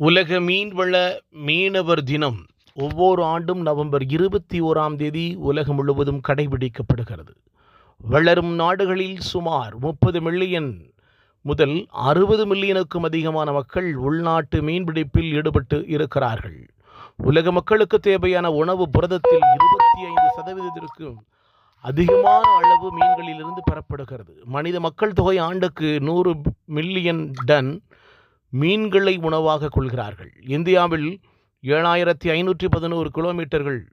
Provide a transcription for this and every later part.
உலக மீன்வள மீனவர் தினம் ஒவ்வொரு ஆண்டும் நவம்பர் இருபத்தி ஓராம் தேதி உலகம் முழுவதும் கடைபிடிக்கப்படுகிறது. வளரும் நாடுகளில் சுமார் முப்பது மில்லியன் முதல் அறுபது மில்லியனுக்கும் அதிகமான மக்கள் உள்நாட்டு மீன்பிடிப்பில் ஈடுபட்டு இருக்கிறார்கள். உலக மக்களுக்கு தேவையான உணவு புரதத்தில் இருபத்தி ஐந்து சதவீதத்திற்கும் அதிகமான அளவு மீன்களிலிருந்து பெறப்படுகிறது. மனித மக்கள் தொகை ஆண்டுக்கு நூறு மில்லியன் டன் மீன்களை உணவாக கொள்கிறார்கள். இந்தியாவில் ஏழாயிரத்தி ஐநூற்றி பதினோரு கிலோமீட்டர்கள்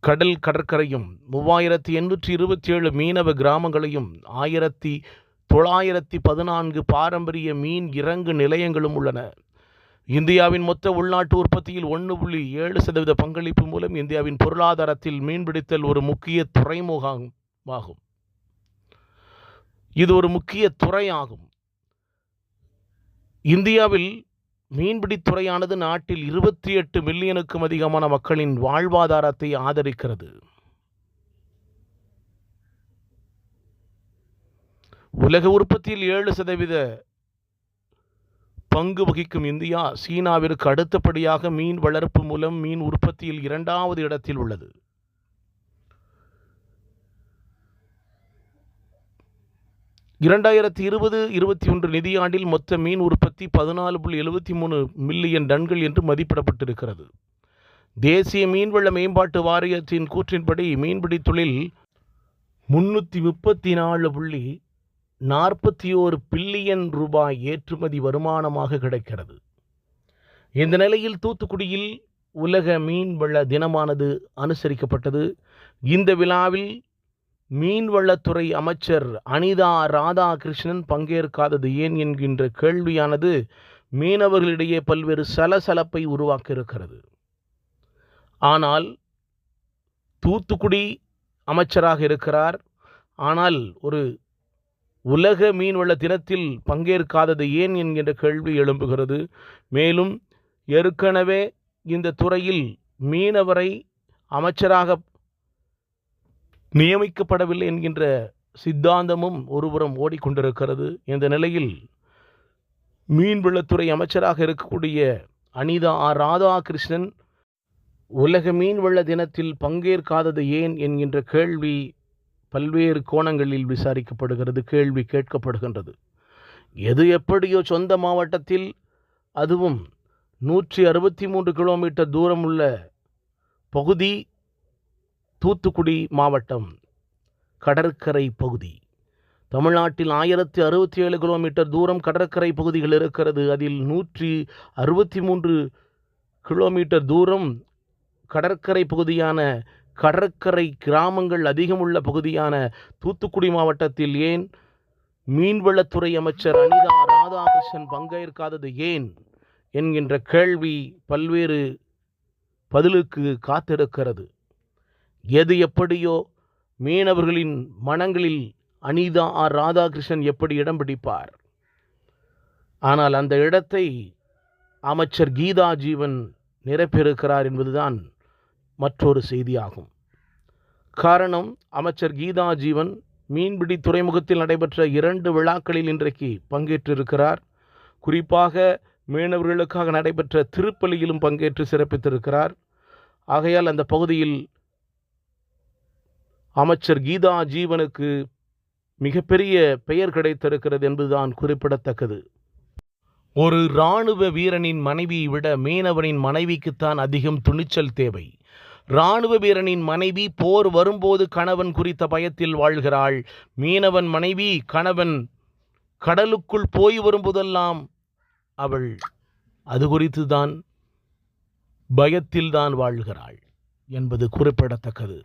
கடல் கடற்கரையும் மூவாயிரத்தி எண்ணூற்றி இருபத்தி ஏழு மீனவ கிராமங்களையும் ஆயிரத்தி தொள்ளாயிரத்தி பதினான்கு பாரம்பரிய மீன் இறங்கு நிலையங்களும் உள்ளன. இந்தியாவின் மொத்த உள்நாட்டு உற்பத்தியில் ஒன்று புள்ளி ஏழு சதவீத பங்களிப்பு மூலம் இந்தியாவின் பொருளாதாரத்தில் மீன்பிடித்தல் ஒரு முக்கிய துறைமுகமாகும். இது ஒரு முக்கிய துறையாகும். இந்தியாவில் மீன்பிடித் துறையானது நாட்டில் இருபத்தி எட்டு மில்லியனுக்கும் அதிகமான மக்களின் வாழ்வாதாரத்தை ஆதரிக்கிறது. உலக உற்பத்தியில் ஏழு சதவீத பங்கு வகிக்கும் இந்தியா சீனாவிற்கு அடுத்தபடியாக மீன் வளர்ப்பு மூலம் மீன் உற்பத்தியில் இரண்டாவது இடத்தில் உள்ளது. இரண்டாயிரத்தி இருபது இருபத்தி ஒன்று நிதியாண்டில் மொத்த மீன் உற்பத்தி பதினாலு புள்ளி எழுபத்தி மூணு மில்லியன் டன்கள் என்று மதிப்பிடப்பட்டிருக்கிறது. தேசிய மீன்வள மேம்பாட்டு வாரியத்தின் கூற்றின்படி மீன்பிடி தொழில் முன்னூற்றி முப்பத்தி நாலு புள்ளி நாற்பத்தி ஓரு பில்லியன் ரூபாய் ஏற்றுமதி வருமானமாக கிடைக்கிறது. இந்த நிலையில் தூத்துக்குடியில் உலக மீன்வள தினமானது அனுசரிக்கப்பட்டது. இந்த விழாவில் மீன்வளத்துறை அமைச்சர் அனிதா ராதாகிருஷ்ணன் பங்கேற்காதது ஏன் என்கின்ற கேள்வியானது மீனவர்களிடையே பல்வேறு சலசலப்பை உருவாக்கியிருக்கிறது. ஆனால் தூத்துக்குடி அமைச்சராக இருக்கிறார். ஆனால் ஒரு உலக மீன்வள தினத்தில் பங்கேற்காதது ஏன் என்கின்ற கேள்வி எழும்புகிறது. மேலும் ஏற்கனவே இந்த துறையில் மீனவரை அமைச்சராக நியமிக்கப்படவில்லை என்கின்ற சித்தாந்தமும் ஒருபுறம் ஓடிக்கொண்டிருக்கிறது. இந்த நிலையில் மீன்வளத்துறை அமைச்சராக இருக்கக்கூடிய அனிதா ஆர் ராதாகிருஷ்ணன் உலக மீன்வள தினத்தில் பங்கேற்காதது ஏன்? என்கின்ற கேள்வி பல்வேறு கோணங்களில் விசாரிக்கப்படுகிறது கேள்வி கேட்கப்படுகின்றது. எது எப்படியோ சொந்த மாவட்டத்தில் அதுவும் நூற்றி அறுபத்தி மூன்று கிலோமீட்டர் தூரம் உள்ள பகுதி தூத்துக்குடி மாவட்டம் கடற்கரை பகுதி. தமிழ்நாட்டில் ஆயிரத்தி அறுபத்தி ஏழு கிலோமீட்டர் தூரம் கடற்கரை பகுதிகள் இருக்கிறது. அதில் நூற்றி அறுபத்தி மூன்று கிலோமீட்டர் தூரம் கடற்கரை பகுதியான கடற்கரை கிராமங்கள் அதிகமுள்ள பகுதியான தூத்துக்குடி மாவட்டத்தில் ஏன்? மீன்வளத்துறை அமைச்சர் அனிதா ராதாகிருஷ்ணன் பங்கேற்காதது ஏன்? என்கின்ற கேள்வி பல்வேறு பதிலுக்கு காத்திருக்கிறது. எது எப்படியோ மீனவர்களின் மனங்களில் அனிதா ஆர் ராதாகிருஷ்ணன் எப்படி இடம் பிடிப்பார்? ஆனால் அந்த இடத்தை அமைச்சர் கீதா ஜீவன் நிரப்பியிருக்கிறார் என்பதுதான் மற்றொரு செய்தியாகும். காரணம் அமைச்சர் கீதா ஜீவன் மீன்பிடி துறைமுகத்தில் நடைபெற்ற இரண்டு விழாக்களில் இன்றைக்கு பங்கேற்றிருக்கிறார். குறிப்பாக மீனவர்களுக்காக நடைபெற்ற திருப்பலியிலும் பங்கேற்று சிறப்பித்திருக்கிறார். ஆகையால் அந்த பகுதியில் அமைச்சர் கீதா ஜீவனுக்கு மிகப்பெரிய பெயர் கிடைத்திருக்கிறது என்பதுதான் குறிப்பிடத்தக்கது. ஒரு இராணுவ வீரனின் மனைவியை விட மீனவனின் மனைவிக்குத்தான் அதிகம் துணிச்சல் தேவை. இராணுவ வீரனின் மனைவி போர் வரும்போது கணவன் குறித்த பயத்தில் வாழ்கிறாள். மீனவன் மனைவி கணவன் கடலுக்குள் போய் வரும்போதெல்லாம் அவள் அது குறித்து தான் பயத்தில்தான் வாழ்கிறாள் என்பது குறிப்பிடத்தக்கது.